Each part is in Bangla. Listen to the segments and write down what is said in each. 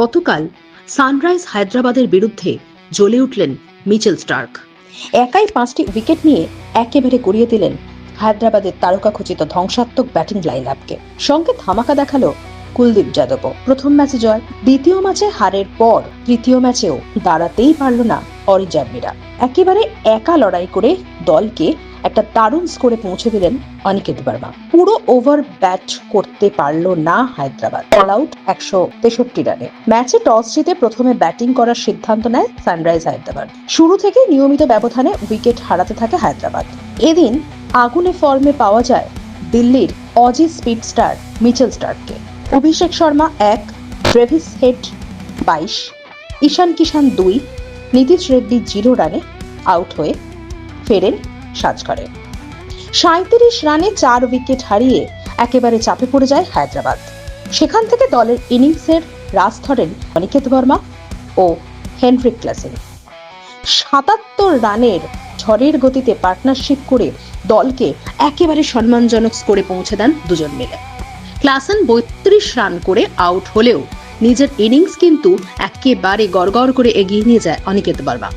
গতকাল সানরাইজ হায়দ্রাবাদের বিরুদ্ধে জ্বলে উঠলেন মিচেল স্টার্ক। একাই পাঁচটি উইকেট নিয়ে একেবারে গড়িয়ে দিলেন হায়দ্রাবাদের তারকাখচিত ধ্বংসাত্মক ব্যাটিং লাইন আপকে সঙ্গে ধামাকা দেখাল কুলদীপ যাদবও। প্রথম ম্যাচে জয়, দ্বিতীয় ম্যাচে হারের পর তৃতীয় ম্যাচেও দাঁড়াতেই পারল না অরিজার্মিরা একেবারে একা লড়াই করে দলকে একটা দারুণ স্কোরে পৌঁছে দিলেন অনিকেত বর্মা। পুরো ওভার ব্যাট করতে পারল না হায়দ্রাবাদ। অল আউট একশো তেষট্টি রানে ম্যাচে টস জিতে প্রথমে ব্যাটিং করার সিদ্ধান্ত নেয় সানরাইজ হায়দ্রাবাদ। শুরু থেকে নিয়মিত ব্যবধানে উইকেট হারাতে থাকে হায়দ্রাবাদ। এদিন আগুনে ফর্মে পাওয়া যায় দিল্লির অজি স্পিড স্টার মিচেল স্টার্ককে। অভিষেক শর্মা এক ট্রেভিস হেড বাইশ, ঈশান কিষান দুই, নীতিশ রেড্ডি জিরো রানে আউট হয়ে ফেরেন সাজঘরে সাঁত্রিশ রানে চার উইকেট হারিয়ে একেবারে চাপে পড়ে যায় হায়দ্রাবাদ। সেখান থেকে দলের ইনিংসের রাস ধরেন অনিকেত বর্মা ও হেনরিক ক্লাসেন। সাতাত্তর রানের ঝড়ের গতিতে পার্টনারশিপ করে দলকে একেবারে সম্মানজনক স্কোরে পৌঁছে দেন দুজন মিলে। ক্লাসেন বত্রিশ রান করে আউট হলেও নিজের ইনিংস কিন্তু একেবারে গড়গড় করে এগিয়ে নিয়ে যায় অনিকেত বর্মা।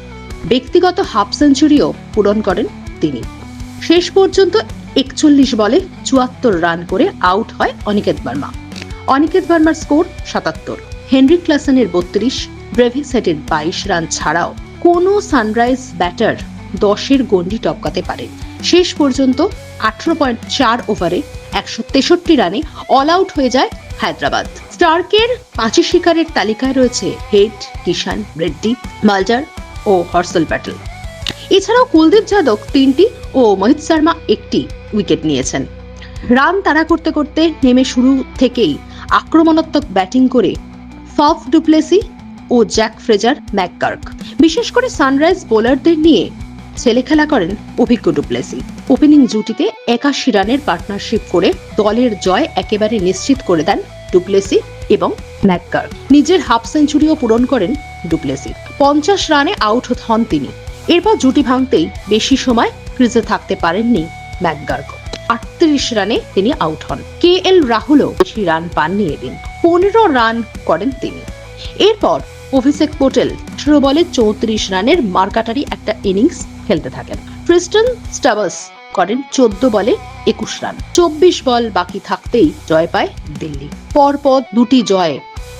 ব্যক্তিগত হাফ সেঞ্চুরিও পূরণ করেন তিনি। শেষ পর্যন্ত একচল্লিশ বলে চুয়াত্তর রান করে আউট হয় অনিকেত বার্মা। অনিকেত বার্মার স্কোর সাতাত্তর। হেনরি ক্লাসনের বত্রিশ, ব্রেভি সেটের বাইশ রান ছাড়াও কোনো সানরাইজ ব্যাটার দশের গন্ডি টপকাতে পারে। শেষ পর্যন্ত আঠারো পয়েন্ট চার ওভারে একশো তেষট্টি রানে অল আউট হয়ে যায় হায়দ্রাবাদ। স্টার্কের পাঁচি শিকারের তালিকায় রয়েছে হেড কিষান রেড্ডি, মালজার ও হর্সল প্যাটেল। এছাড়াও কুলদীপ যাদব তিনটি ও মোহিত শর্মা একটি উইকেট নিয়েছেন। রান তাড়া করতে করতে নেমে শুরু থেকেই আক্রমণাত্মক ব্যাটিং করে ফফ ডুপ্লেসি ও জ্যাক ফ্রেজার ম্যাকগার্ক বিশেষ করে সানরাইজ বোলারদের নিয়ে ছেলে খেলা করেন অভিজ্ঞ ডুপ্লেসি। ওপেনিং জুটিতে একাশি রানের পার্টনারশিপ করে দলের জয় একেবারে নিশ্চিত করে দেন ডুপ্লেসি এবং ম্যাকগার্ক নিজের হাফ সেঞ্চুরিও পূরণ করেন ডুপ্লেসি। পঞ্চাশ রানে আউট হন তিনি। এরপর জুটি ভাঙতেই বেশি সময় ক্রিজে থাকতে পারেননি ম্যাকগার্ক আটত্রিশ রানে তিনি আউট হন। কে এল রাহুলও বেশি রান পাননি এদিন। পনেরো রান করেন তিনি। এরপর অভিষেক পটেল আঠারো বলে চৌত্রিশ রানের মার্কাটারি একটা ইনিংস খেলতে থাকেন। ক্রিস্টন স্টাবাস করেন চোদ্দ বলে একুশ রান। চব্বিশ বল বাকি থাকতেই জয় পায় দিল্লি। পরপর দুটি জয়ে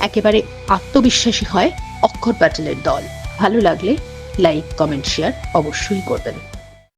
একেবারে আত্মবিশ্বাসী হয় অক্ষর প্যাটেলের দল। ভালো লাগলে লাইক কমেন্ট শেয়ার অবশ্যই করবেন।